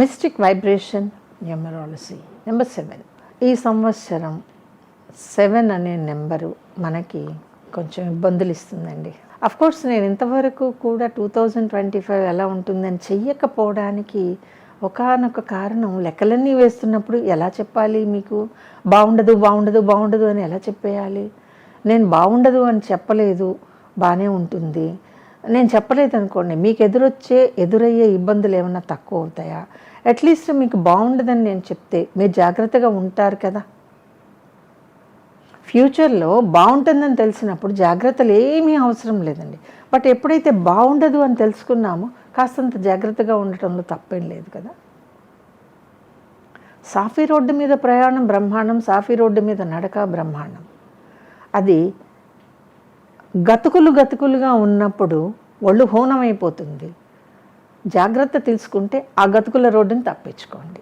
Mystic vibration numerology number seven ఈ సంవత్సరం seven అనే నెంబరు మనకి కొంచెం ఇబ్బందులు ఇస్తుందండి. అఫ్ కోర్స్ నేను ఇంతవరకు కూడా టూ థౌజండ్ ట్వంటీ ఫైవ్ ఎలా ఉంటుందని చెయ్యకపోవడానికి ఒకానొక కారణం లెక్కలన్నీ వేస్తున్నప్పుడు ఎలా చెప్పాలి మీకు? బాగుండదు బాగుండదు బాగుండదు అని ఎలా చెప్పేయాలి? నేను బాగుండదు అని చెప్పలేదు బాగానే ఉంటుంది. నేను చెప్పలేదు అనుకోండి మీకు ఎదురొచ్చే ఎదురయ్యే ఇబ్బందులు ఏమైనా తక్కువ అవుతాయా? అట్లీస్ట్ మీకు బాగుండదని నేను చెప్తే మీరు జాగ్రత్తగా ఉంటారు కదా. ఫ్యూచర్లో బాగుంటుందని తెలిసినప్పుడు జాగ్రత్తలు ఏమీ అవసరం లేదండి. బట్ ఎప్పుడైతే బాగుండదు అని తెలుసుకున్నామో కాస్తంత జాగ్రత్తగా ఉండటంలో తప్పేం లేదు కదా. సాఫీ రోడ్డు మీద ప్రయాణం బ్రహ్మాండం సాఫీ రోడ్డు మీద నడక బ్రహ్మాండం. అది గతుకులు గతుకులుగా ఉన్నప్పుడు ఒళ్ళు హోనమైపోతుంది. జాగ్రత్త తెలుసుకుంటే ఆ గతుకుల రోడ్డుని తప్పించుకోండి.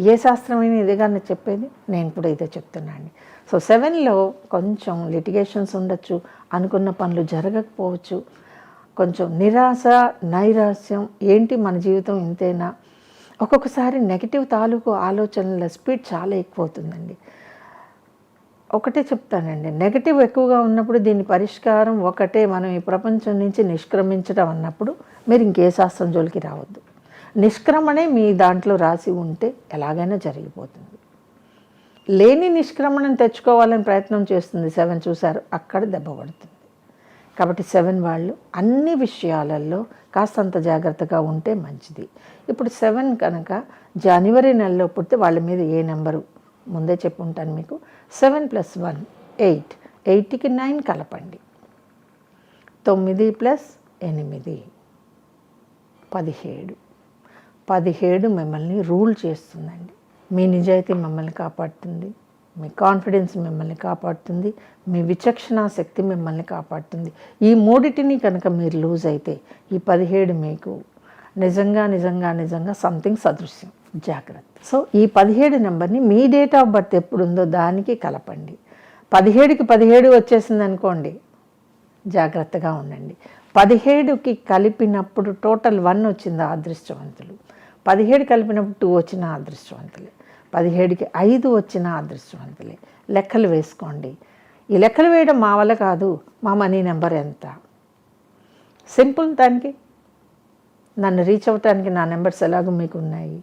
ఏ శాస్త్రమైన ఇదిగా చెప్పేది? నేను ఇప్పుడు ఇదే చెప్తున్నాను. సో సెవెన్లో కొంచెం లిటిగేషన్స్ ఉండొచ్చు అనుకున్న పనులు జరగకపోవచ్చు. కొంచెం నిరాశ నైరాశ్యం ఏంటి మన జీవితం ఇంతేనా? ఒక్కొక్కసారి నెగిటివ్ తాలూకు ఆలోచనల స్పీడ్ చాలా ఎక్కువ అవుతుందండి ఒకటే చెప్తానండి. నెగటివ్ ఎక్కువగా ఉన్నప్పుడు దీని పరిష్కారం ఒకటే. మనం ఈ ప్రపంచం నుంచి నిష్క్రమించడం అన్నప్పుడు మీరు ఇంకే శాస్త్రం జోలికి రావద్దు. నిష్క్రమణే మీ దాంట్లో రాసి ఉంటే ఎలాగైనా జరిగిపోతుంది. లేని నిష్క్రమణను తెచ్చుకోవాలని ప్రయత్నం చేస్తుంది సెవెన్ చూశారు అక్కడ దెబ్బ పడుతుంది. కాబట్టి సెవెన్ వాళ్ళు అన్ని విషయాలలో కాస్తంత జాగ్రత్తగా ఉంటే మంచిది. ఇప్పుడు సెవెన్ కనుక జనవరి నెలలో పుడితే వాళ్ళ మీద ఏ నెంబరు? ముందే చెప్పుంటాను మీకు. Seven plus one eight. ఎయిట్కి నైన్ కలపండి. తొమ్మిది ప్లస్ ఎనిమిది పదిహేడు. పదిహేడు మిమ్మల్ని రూల్ చేస్తుందండి. మీ నిజాయితీ మిమ్మల్ని కాపాడుతుంది. మీ కాన్ఫిడెన్స్ మిమ్మల్ని కాపాడుతుంది. మీ విచక్షణ శక్తి మిమ్మల్ని కాపాడుతుంది. ఈ మూడిటిని కనుక మీరు లూజ్ అయితే ఈ పదిహేడు మీకు నిజంగా నిజంగా నిజంగా సంథింగ్ సదృశ్యం. జాగ్రత్త. సో ఈ పదిహేడు నెంబర్ని మీ డేట్ ఆఫ్ బర్త్ ఎప్పుడు ఉందో దానికి కలపండి. పదిహేడుకి పదిహేడు వచ్చేసింది అనుకోండి జాగ్రత్తగా ఉండండి. పదిహేడుకి కలిపినప్పుడు టోటల్ వన్ వచ్చింది అదృష్టవంతులు పదిహేడు కలిపినప్పుడు టూ వచ్చిన అదృష్టవంతులే పదిహేడుకి ఐదు వచ్చిన అదృష్టవంతులే లెక్కలు వేసుకోండి. ఈ లెక్కలు వేయడం మా వల్ల కాదు మా మనీ నెంబర్ ఎంత? సింపుల్ దానికి. నన్ను రీచ్ అవ్వటానికి నా నెంబర్స్ ఎలాగో మీకు ఉన్నాయి